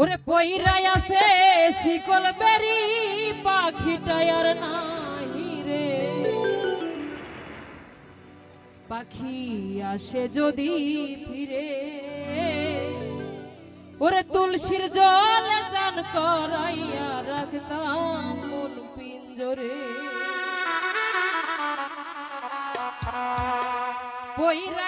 ওরে পইরাই আছে শিকল বেরি, পাখিটাই আর নাই রে। পাখি আসে যদি ফিরে, ওরে তুলসীর জল চান করাইয়া রাখতাম মন পিঞ্জরে। পইরা